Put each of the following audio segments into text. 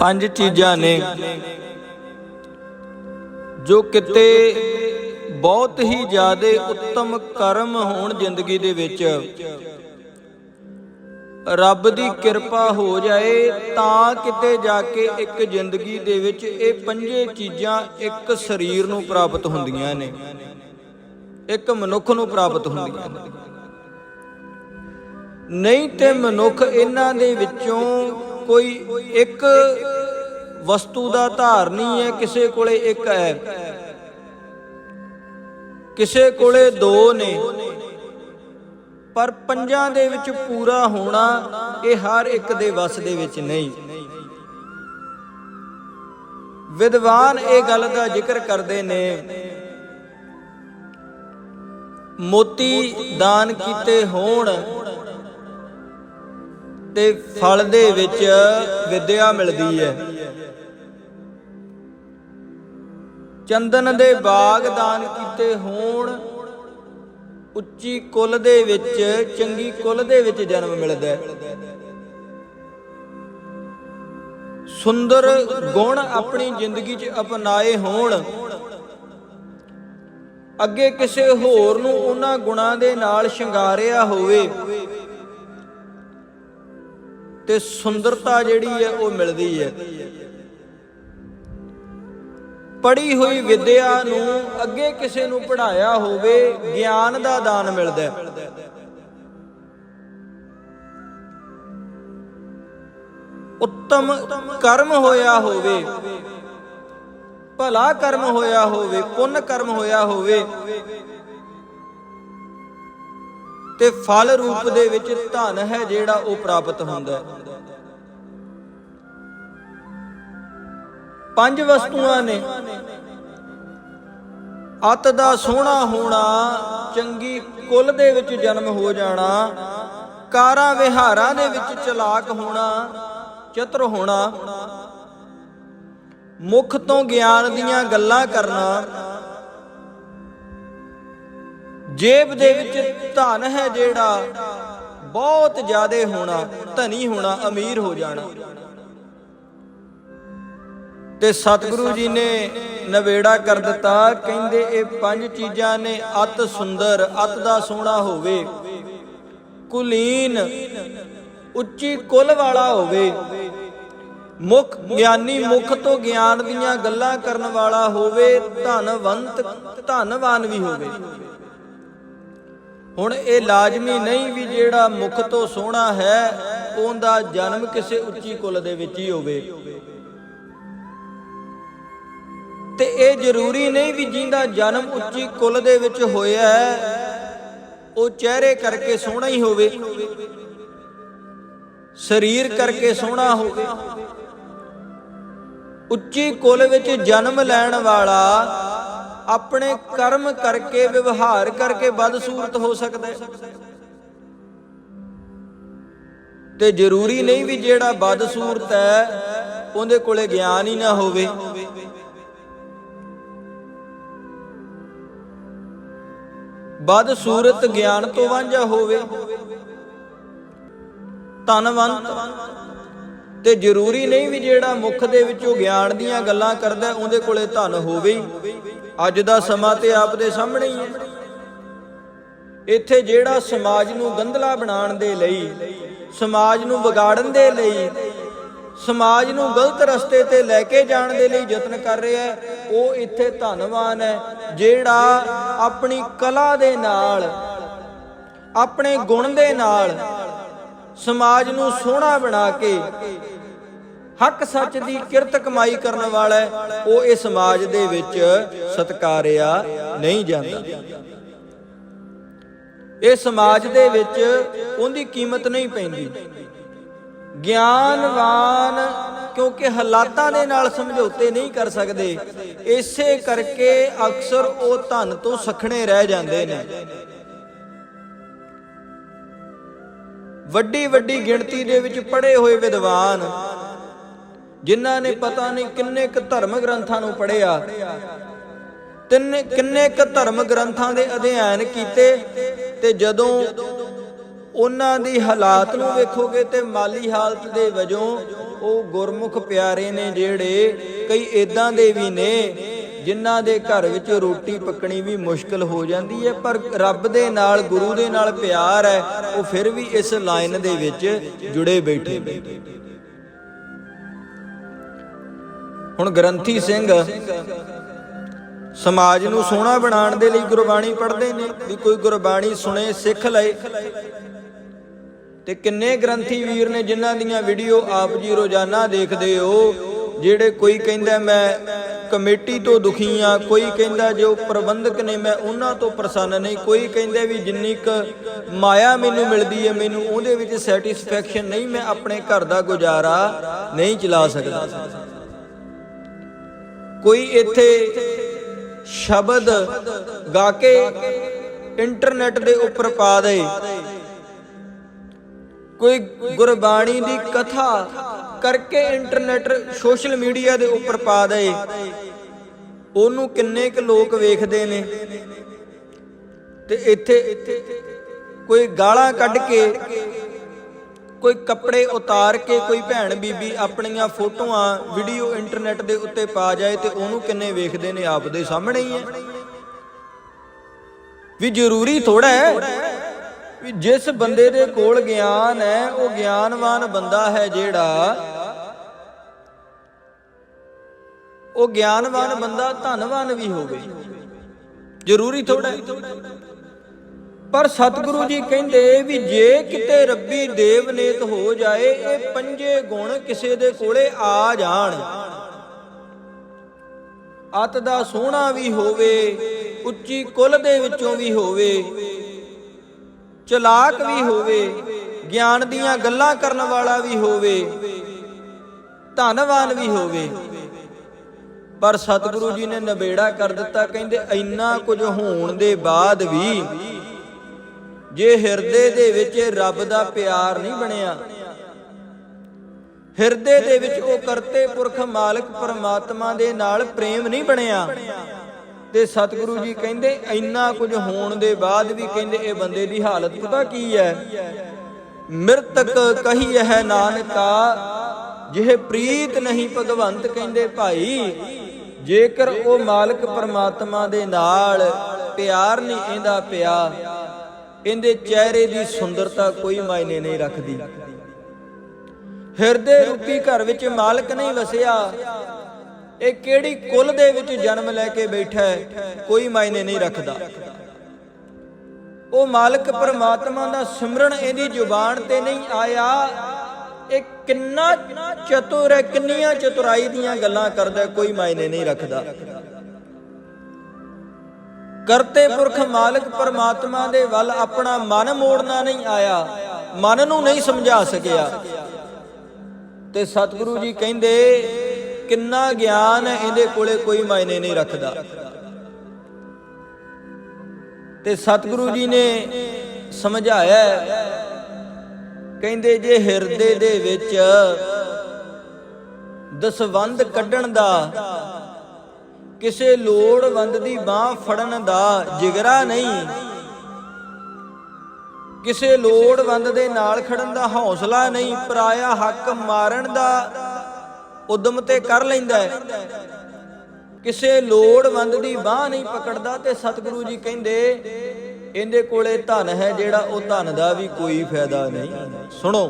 ਪੰਜ ਚੀਜ਼ਾਂ ਨੇ ਜੋ ਕਿਤੇ ਬਹੁਤ ਹੀ ਜ਼ਿਆਦਾ ਉੱਤਮ ਕਰਮ ਹੋਣ ਜ਼ਿੰਦਗੀ ਦੇ ਵਿੱਚ। ਰੱਬ ਦੀ ਕਿਰਪਾ ਹੋ ਜਾਏ ਤਾਂ ਕਿਤੇ ਜਾ ਕੇ ਇੱਕ ਜ਼ਿੰਦਗੀ ਦੇ ਵਿੱਚ ਇਹ ਪੰਜੇ ਚੀਜ਼ਾਂ ਇੱਕ ਸਰੀਰ ਨੂੰ ਪ੍ਰਾਪਤ ਹੁੰਦੀਆਂ ਨੇ। ਇੱਕ ਮਨੁੱਖ ਨੂੰ ਪ੍ਰਾਪਤ ਹੁੰਦੀਆਂ ਨੇ। ਨਹੀਂ ਤੇ ਮਨੁੱਖ ਇਹਨਾਂ ਦੇ ਵਿੱਚੋਂ ਕੋਈ ਇੱਕ ਵਸਤੂ ਦਾ ਧਾਰਨੀ ਹੈ, ਕਿਸੇ ਕੋਲੇ ਇੱਕ ਹੈ। ਕਿਸੇ ਕੋਲੇ ਦੋ ਨੇ। ਪਰ ਪੰਜਾਂ ਦੇ ਵਿੱਚ ਪੂਰਾ ਹੋਣਾ ਇਹ ਹਰ ਇੱਕ ਦੇ ਵੱਸ ਦੇ ਵਿੱਚ ਨਹੀਂ। ਵਿਦਵਾਨ ਇਹ ਗੱਲ ਦਾ ਜ਼ਿਕਰ ਕਰਦੇ ਨੇ, ਮੋਤੀ ਦਾਨ ਕੀਤੇ ਹੋਣ ਤੇ ਫਲ ਦੇ ਵਿੱਚ ਵਿਦਿਆ ਮਿਲਦੀ ਹੈ। ਚੰਦਨ ਦੇ ਬਾਗ ਦਾਨ ਕੀਤੇ ਹੋਣ, ਉੱਚੀ ਕੁੱਲ ਦੇ ਵਿੱਚ, ਚੰਗੀ ਕੁੱਲ ਦੇ ਵਿੱਚ ਜਨਮ ਮਿਲਦਾ ਹੈ। ਸੁੰਦਰ ਗੁਣ ਆਪਣੀ ਜ਼ਿੰਦਗੀ 'ਚ ਅਪਣਾਏ ਹੋਣ। ਅੱਗੇ ਕਿਸੇ ਹੋਰ ਨੂੰ ਉਹਨਾਂ ਗੁਣਾਂ ਦੇ ਨਾਲ ਸ਼ਿੰਗਾਰਿਆ ਹੋਵੇ। ਤੇ ਸੁੰਦਰਤਾ ਜਿਹੜੀ ਹੈ ਉਹ ਮਿਲਦੀ ਹੈ। ਪੜੀ ਹੋਈ ਵਿਦਿਆ ਨੂੰ ਅੱਗੇ ਕਿਸੇ ਨੂੰ ਪੜਾਇਆ ਹੋਵੇ, ਗਿਆਨ ਦਾ ਦਾਨ ਮਿਲਦਾ ਹੈ। ਉੱਤਮ ਕਰਮ ਹੋਇਆ ਹੋਵੇ, ਭਲਾ ਕਰਮ ਹੋਇਆ ਹੋਵੇ, ਪੁੰਨ ਕਰਮ ਹੋਇਆ ਹੋਵੇ ਤੇ ਫਲ ਰੂਪ ਦੇ ਵਿੱਚ ਧਨ ਹੈ ਜਿਹੜਾ ਉਹ ਪ੍ਰਾਪਤ ਹੁੰਦਾ ਹੈ। ਪੰਜ ਵਸਤੂਆਂ ਨੇ। ਅਤ ਦਾ ਸੋਹਣਾ ਹੋਣਾ, ਚੰਗੀ ਕੁਲ ਦੇ ਵਿੱਚ ਜਨਮ ਹੋ ਜਾਣਾ, ਕਾਰਾਂ ਵਿਹਾਰਾਂ ਦੇ ਵਿੱਚ ਚਲਾਕ ਹੋਣਾ, ਚਤਰ ਹੋਣਾ, ਮੁਖ ਤੋਂ ਗਿਆਨ ਦੀਆਂ ਗੱਲਾਂ ਕਰਨਾ ਜੇਬ ਦੇ ਵਿੱਚ ਧਨ ਹੈ ਜਿਹੜਾ ਬਹੁਤ ਜ਼ਿਆਦੇ ਹੋਣਾ, ਧਨੀ ਹੋਣਾ, ਅਮੀਰ ਹੋ ਜਾਣਾ। ਤੇ ਸਤਿਗੁਰੂ ਜੀ ਨੇ ਨਵੇੜਾ ਕਰ ਦਿੱਤਾ, ਕਹਿੰਦੇ ਇਹ ਪੰਜ ਚੀਜ਼ਾਂ ਨੇ, ਅਤ ਸੁੰਦਰ, ਅਤ ਦਾ ਸੋਹਣਾ ਹੋਵੇ, ਕੁਲੀਨ, ਉੱਚੀ ਕੁੱਲ ਵਾਲਾ ਹੋਵੇ, ਮੁਖ ਗਿਆਨੀ ਮੁਖ ਤੋਂ ਗਿਆਨ ਦੀਆਂ ਗੱਲਾਂ ਕਰਨ ਵਾਲਾ ਹੋਵੇ, ਧਨਵੰਤ, ਧਨਵਾਨ ਵੀ ਹੋਵੇ। ਹੁਣ ਇਹ ਲਾਜ਼ਮੀ ਨਹੀਂ ਵੀ ਜਿਹੜਾ ਮੁਖ ਤੋਂ ਸੋਹਣਾ ਹੈ, ਉਹਦਾ ਜਨਮ ਕਿਸੇ ਉੱਚੀ ਕੁਲ ਦੇ ਵਿੱਚ ਹੀ ਹੋਵੇ। ਤੇ ਇਹ ਜ਼ਰੂਰੀ ਨਹੀਂ ਵੀ ਜਿੰਦਾ ਜਨਮ ਉੱਚੀ ਕੁੱਲ ਦੇ ਵਿੱਚ ਹੋਇਆ ਹੈ, ਉਹ ਚਿਹਰੇ ਕਰਕੇ ਸੋਹਣਾ ਹੀ ਹੋਵੇ। ਸਰੀਰ ਕਰਕੇ ਸੋਹਣਾ ਹੋਵੇ। ਉੱਚੀ ਕੁਲ ਵਿੱਚ ਜਨਮ ਲੈਣ ਵਾਲਾ ਆਪਣੇ ਕਰਮ ਕਰਕੇ, ਵਿਵਹਾਰ ਕਰਕੇ ਬਦਸੂਰਤ ਹੋ ਸਕਦਾ ਹੈ। ਤੇ ਜ਼ਰੂਰੀ ਨਹੀਂ ਵੀ ਜਿਹੜਾ ਬਦਸੂਰਤ ਹੈ, ਉਹਦੇ ਕੋਲੇ ਗਿਆਨ ਹੀ ਨਾ ਹੋਵੇ। ਬਦ ਸੂਰਤ ਗਿਆਨ ਤੋਂ ਵਾਂਝਾ ਹੋਵੇ। ਧਨਵੰਤ। ਤੇ ਜ਼ਰੂਰੀ ਨਹੀਂ ਵੀ ਜਿਹੜਾ ਮੁਖ ਦੇ ਵਿੱਚੋਂ ਗਿਆਨ ਦੀਆਂ ਗੱਲਾਂ ਕਰਦਾ, ਉਹਦੇ ਕੋਲੇ ਧਨ ਹੋਵੇ। ਅੱਜ ਦਾ ਸਮਾਂ ਤੇ ਆਪ ਦੇ ਸਾਹਮਣੇ ਹੀ ਹੈ। ਇੱਥੇ ਜਿਹੜਾ ਸਮਾਜ ਨੂੰ ਗੰਧਲਾ ਬਣਾਉਣ ਦੇ ਲਈ, ਸਮਾਜ ਨੂੰ ਵਿਗਾੜਨ ਦੇ ਲਈ, ਸਮਾਜ ਨੂੰ ਗਲਤ ਰਸਤੇ ਤੇ ਲੈ ਕੇ ਜਾਣ ਦੇ ਲਈ ਯਤਨ ਕਰ ਰਿਹਾ ਹੈ, ਉਹ ਇੱਥੇ ਧੰਨਵਾਨ ਹੈ, ਜਿਹੜਾ ਆਪਣੀ ਕਲਾ ਦੇ ਨਾਲ, ਆਪਣੇ ਗੁਣ ਦੇ ਨਾਲ ਸਮਾਜ ਨੂੰ ਸੋਹਣਾ ਬਣਾ ਕੇ ਹੱਕ ਸੱਚ ਦੀ ਕਿਰਤ ਕਮਾਈ ਕਰਨ ਵਾਲਾ ਉਹ ਇਹ ਸਮਾਜ ਦੇ ਵਿੱਚ ਸਤਕਾਰਿਆ ਨਹੀਂ ਜਾਂਦਾ। ਇਹ ਸਮਾਜ ਦੇ ਵਿੱਚ ਉਹਦੀ ਕੀਮਤ ਨਹੀਂ ਪੈਂਦੀ। ਗਿਆਨਵਾਨ ਕਿਉਂਕਿ ਹਾਲਾਤਾਂ ਦੇ ਨਾਲ ਸਮਝੌਤੇ ਨਹੀਂ ਕਰ ਸਕਦੇ, ਇਸੇ ਕਰਕੇ ਅਕਸਰ ਉਹ ਧਨ ਤੋਂ ਸਖਣੇ ਰਹਿ ਜਾਂਦੇ ਨੇ। ਵੱਡੀ ਵੱਡੀ ਗਿਣਤੀ ਦੇ ਵਿੱਚ ਪੜ੍ਹੇ ਹੋਏ ਵਿਦਵਾਨ ਜਿਨ੍ਹਾਂ ਨੇ ਪਤਾ ਨਹੀਂ ਕਿੰਨੇ ਕੁ ਧਰਮ ਗ੍ਰੰਥਾਂ ਨੂੰ ਪੜ੍ਹਿਆ, ਤਿੰਨੇ ਕਿੰਨੇ ਕੁ ਧਰਮ ਗ੍ਰੰਥਾਂ ਦੇ ਅਧਿਐਨ ਕੀਤੇ ਤੇ ਜਦੋਂ ਉਹਨਾਂ ਦੀ ਹਾਲਾਤ ਨੂੰ ਵੇਖੋਗੇ ਤੇ ਮਾਲੀ ਹਾਲਤ ਦੇ ਵਜੋਂ ਉਹ ਗੁਰਮੁਖ ਪਿਆਰੇ ਨੇ ਜਿਹੜੇ ਕਈ ਇਦਾਂ ਦੇ ਵੀ ਨੇ ਜਿਨ੍ਹਾਂ ਦੇ ਘਰ ਵਿੱਚ ਰੋਟੀ ਪੱਕਣੀ ਵੀ ਮੁਸ਼ਕਲ ਹੋ ਜਾਂਦੀ ਹੈ, ਪਰ ਰੱਬ ਦੇ ਨਾਲ, ਗੁਰੂ ਦੇ ਨਾਲ ਪਿਆਰ ਹੈ, ਉਹ ਫਿਰ ਵੀ ਇਸ ਲਾਈਨ ਦੇ ਵਿੱਚ ਜੁੜੇ ਬੈਠੇ ਨੇ। ਹੁਣ ਗ੍ਰੰਥੀ ਸਿੰਘ ਸਮਾਜ ਨੂੰ ਸੋਹਣਾ ਬਣਾਉਣ ਦੇ ਲਈ ਗੁਰਬਾਣੀ ਪੜ੍ਹਦੇ ਨੇ, ਵੀ ਕੋਈ ਗੁਰਬਾਣੀ ਸੁਣੇ, ਸਿੱਖ ਲਏ। ਤੇ ਕਿੰਨੇ ਗ੍ਰੰਥੀ ਵੀਰ ਨੇ ਜਿਨ੍ਹਾਂ ਦੀਆਂ ਵੀਡੀਓ ਆਪ ਜੀ ਰੋਜ਼ਾਨਾ ਦੇਖਦੇ ਹੋ, ਜਿਹੜੇ ਕੋਈ ਕਹਿੰਦਾ, ਮੈਂ ਕਮੇਟੀ ਤੋਂ ਦੁਖੀ ਆ ਕੋਈ ਕਹਿੰਦਾ, ਜੋ ਪ੍ਰਬੰਧਕ ਨੇ, ਮੈਂ ਉਹਨਾਂ ਤੋਂ ਪ੍ਰਸੰਨ ਨਹੀਂ। ਕੋਈ ਕਹਿੰਦਾ ਵੀ, ਜਿੰਨੀ ਕ ਮਾਇਆ ਮੈਨੂੰ ਮਿਲਦੀ ਹੈ, ਮੈਨੂੰ ਉਹਦੇ ਵਿੱਚ ਸੈਟੀਸਫੈਕਸ਼ਨ ਨਹੀਂ, ਮੈਂ ਆਪਣੇ ਘਰ ਦਾ ਗੁਜ਼ਾਰਾ ਨਹੀਂ ਚਲਾ ਸਕਦਾ। ਕੋਈ ਇੱਥੇ ਸ਼ਬਦ ਗਾ ਕੇ ਇੰਟਰਨੈਟ ਦੇ ਉੱਪਰ ਪਾ ਦੇ। ਕੋਈ ਗੁਰਬਾਣੀ ਦੀ ਕਥਾ ਕਰਕੇ ਇੰਟਰਨੈਟ ਸੋਸ਼ਲ ਮੀਡੀਆ ਦੇ ਉੱਪਰ ਪਾ ਦੇ। ਉਹਨੂੰ ਕਿੰਨੇ ਕੁ ਲੋਕ ਵੇਖਦੇ ਨੇ। ਤੇ ਇੱਥੇ ਕੋਈ ਗਾਲਾਂ ਕੱਢ ਕੇ ਕੋਈ ਕੱਪੜੇ ਉਤਾਰ ਕੇ ਕੋਈ ਭੈਣ ਬੀਬੀ ਆਪਣੀਆਂ ਫੋਟੋਆਂ ਵੀਡੀਓ ਇੰਟਰਨੈਟ ਦੇ ਉੱਤੇ ਪਾ ਜਾਏ ਤੇ ਉਹਨੂੰ ਕਿੰਨੇ ਵੇਖਦੇ ਨੇ ਆਪ ਦੇ ਸਾਹਮਣੇ ਹੀ ਹੈ। ਵੀ ਜ਼ਰੂਰੀ ਥੋੜਾ ਹੈ ਵੀ ਜਿਸ ਬੰਦੇ ਦੇ ਕੋਲ ਗਿਆਨ ਹੈ, ਉਹ ਗਿਆਨਵਾਨ ਬੰਦਾ ਹੈ ਜਿਹੜਾ ਉਹ ਗਿਆਨਵਾਨ ਬੰਦਾ ਧਨਵਾਨ ਵੀ ਹੋਵੇ। ਜ਼ਰੂਰੀ ਥੋੜਾ ਪਰ ਸਤਿਗੁਰੂ ਜੀ ਕਹਿੰਦੇ ਵੀ ਜੇ ਕਿਤੇ ਰੱਬੀ ਦੇਵ ਨੇਤ ਹੋ ਜਾਏ, ਇਹ ਪੰਜੇ ਗੁਣ ਕਿਸੇ ਦੇ ਕੋਲੇ ਆ ਜਾਣ। ਅਤ ਦਾ ਸੋਹਣਾ ਵੀ ਹੋਵੇ, ਉੱਚੀ ਕੁਲ ਦੇ ਵਿੱਚੋਂ ਵੀ ਹੋਵੇ, ਚਲਾਕ ਵੀ ਹੋਵੇ, ਗਿਆਨ ਦੀਆਂ ਗੱਲਾਂ ਕਰਨ ਵਾਲਾ ਵੀ ਹੋਵੇ, ਧਨਵਾਨ ਵੀ ਹੋਵੇ। ਪਰ ਸਤਿਗੁਰੂ ਜੀ ਨੇ ਨਵੇੜਾ ਕਰ ਦਿੱਤਾ, ਕਹਿੰਦੇ ਇੰਨਾ ਕੁਝ ਹੋਣ ਦੇ ਬਾਅਦ ਵੀ ਜੇ ਹਿਰਦੇ ਦੇ ਵਿੱਚ ਰੱਬ ਦਾ ਪਿਆਰ ਨਹੀਂ ਬਣਿਆ, ਹਿਰਦੇ ਦੇ ਵਿੱਚ ਉਹ ਕਰਤੇ ਪੁਰਖ ਮਾਲਕ ਪਰਮਾਤਮਾ ਦੇ ਨਾਲ ਪ੍ਰੇਮ ਨਹੀਂ ਬਣਿਆ, ਤੇ ਸਤਿਗੁਰੂ ਜੀ ਕਹਿੰਦੇ, ਇੰਨਾ ਕੁਝ ਹੋਣ ਦੇ ਬਾਅਦ ਵੀ ਕਹਿੰਦੇ, ਇਹ ਬੰਦੇ ਦੀ ਹਾਲਤ ਪਤਾ ਕੀ ਹੈ? ਮਿਰਤਕ ਕਹੀ ਹੈ ਨਾਨਕਾ, ਜਿਹ ਪ੍ਰੀਤ ਨਹੀਂ ਭਗਵੰਤ ਕਹਿੰਦੇ ਭਾਈ, ਜੇਕਰ ਉਹ ਮਾਲਕ ਪਰਮਾਤਮਾ ਦੇ ਨਾਲ ਪਿਆਰ ਨਹੀਂ ਇਹਦਾ ਪਿਆ ਇਹਦੇ ਚਿਹਰੇ ਦੀ ਸੁੰਦਰਤਾ ਕੋਈ ਮਾਇਨੇ ਨਹੀਂ ਰੱਖਦੀ। ਹਿਰਦੇ ਰੂਪੀ ਘਰ ਵਿੱਚ ਮਾਲਕ ਨਹੀਂ ਵਸਿਆ। ਇਹ ਕਿਹੜੀ ਕੁੱਲ ਦੇ ਵਿੱਚ ਜਨਮ ਲੈ ਕੇ ਬੈਠਾ ਹੈ, ਕੋਈ ਮਾਇਨੇ ਨਹੀਂ ਰੱਖਦਾ। ਉਹ ਮਾਲਕ ਪਰਮਾਤਮਾ ਦਾ ਸਿਮਰਨ ਇਹਦੀ ਜ਼ੁਬਾਨ ਤੇ ਨਹੀਂ ਆਇਆ। ਇਹ ਕਿੰਨਾ ਚਤੁਰ ਹੈ, ਕਿੰਨੀਆਂ ਚਤੁਰਾਈ ਦੀਆਂ ਗੱਲਾਂ ਕਰਦਾ, ਕੋਈ ਮਾਇਨੇ ਨਹੀਂ ਰੱਖਦਾ। ਕਰਤੇ ਪੁਰਖ ਮਾਲਕ ਪਰਮਾਤਮਾ ਦੇ ਵੱਲ ਆਪਣਾ ਮਨ ਮੋੜਨਾ ਨਹੀਂ ਆਇਆ, ਮਨ ਨੂੰ ਨਹੀਂ ਸਮਝਾ ਸਕਿਆ। ਤੇ ਸਤਿਗੁਰੂ ਜੀ ਕਹਿੰਦੇ, ਕਿੰਨਾ ਗਿਆਨ ਹੈ ਇਹਦੇ ਕੋਲੇ ਕੋਈ ਮਾਇਨੇ ਨਹੀਂ ਰੱਖਦਾ। ਤੇ ਸਤਿਗੁਰੂ ਜੀ ਨੇ ਸਮਝਾਇਆ, ਕਹਿੰਦੇ ਜੇ ਹਿਰਦੇ ਦੇ ਵਿੱਚ ਦਸਵੰਦ ਕੱਢਣ ਦਾ ਕਿਸੇ ਲੋੜਵੰਦ ਦੀ ਬਾਹ ਫੜਨ ਦਾ ਜਿਗਰਾ ਨਹੀਂ। ਕਿਸੇ ਲੋੜਵੰਦ ਦੇ ਨਾਲ ਖੜਨ ਦਾ ਹੌਸਲਾ ਨਹੀਂ, ਪਰਾਇਆ ਹੱਕ ਮਾਰਨ ਦਾ ਉਦਮ ਤੇ ਕਰ ਲੈਂਦਾ ਹੈ। ਕਿਸੇ ਲੋੜਵੰਦ ਦੀ ਬਾਹ ਨਹੀਂ ਪਕੜਦਾ ਤੇ ਸਤਿਗੁਰੂ ਜੀ ਕਹਿੰਦੇ, ਇਹਦੇ ਕੋਲੇ ਧਨ ਹੈ ਜਿਹੜਾ ਉਹ ਧਨ ਦਾ ਵੀ ਕੋਈ ਫਾਇਦਾ ਨਹੀਂ। ਸੁਣੋ।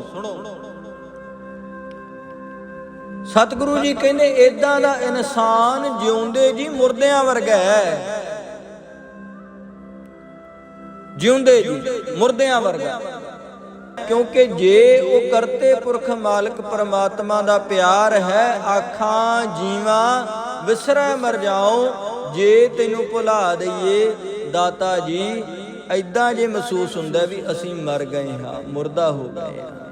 ਸਤਿਗੁਰੂ ਜੀ ਕਹਿੰਦੇ ਇਦਾਂ ਦਾ ਇਨਸਾਨ ਜਿਉਂਦੇ ਜੀ ਮੁਰਦਿਆਂ ਵਰਗਾ ਹੈ। ਜਿਉਂਦੇ ਜੀ ਮੁਰਦਿਆਂ ਵਰਗਾ। ਕਿਉਂਕਿ ਜੇ ਉਹ ਕਰਤੇ ਪੁਰਖ ਮਾਲਕ ਪਰਮਾਤਮਾ ਦਾ ਪਿਆਰ ਹੈ, ਆਖਾਂ ਜੀਵਾ ਵਿਸਰੈ ਮਰ ਜਾਓ ਜੇ ਤੈਨੂੰ ਭੁਲਾ ਦਈਏ ਦਾਤਾ ਜੀ ਐਦਾਂ ਜੇ ਮਹਿਸੂਸ ਹੁੰਦਾ ਵੀ ਅਸੀਂ ਮਰ ਗਏ ਹਾਂ, ਮੁਰਦਾ ਹੋ ਗਏ ਹਾਂ।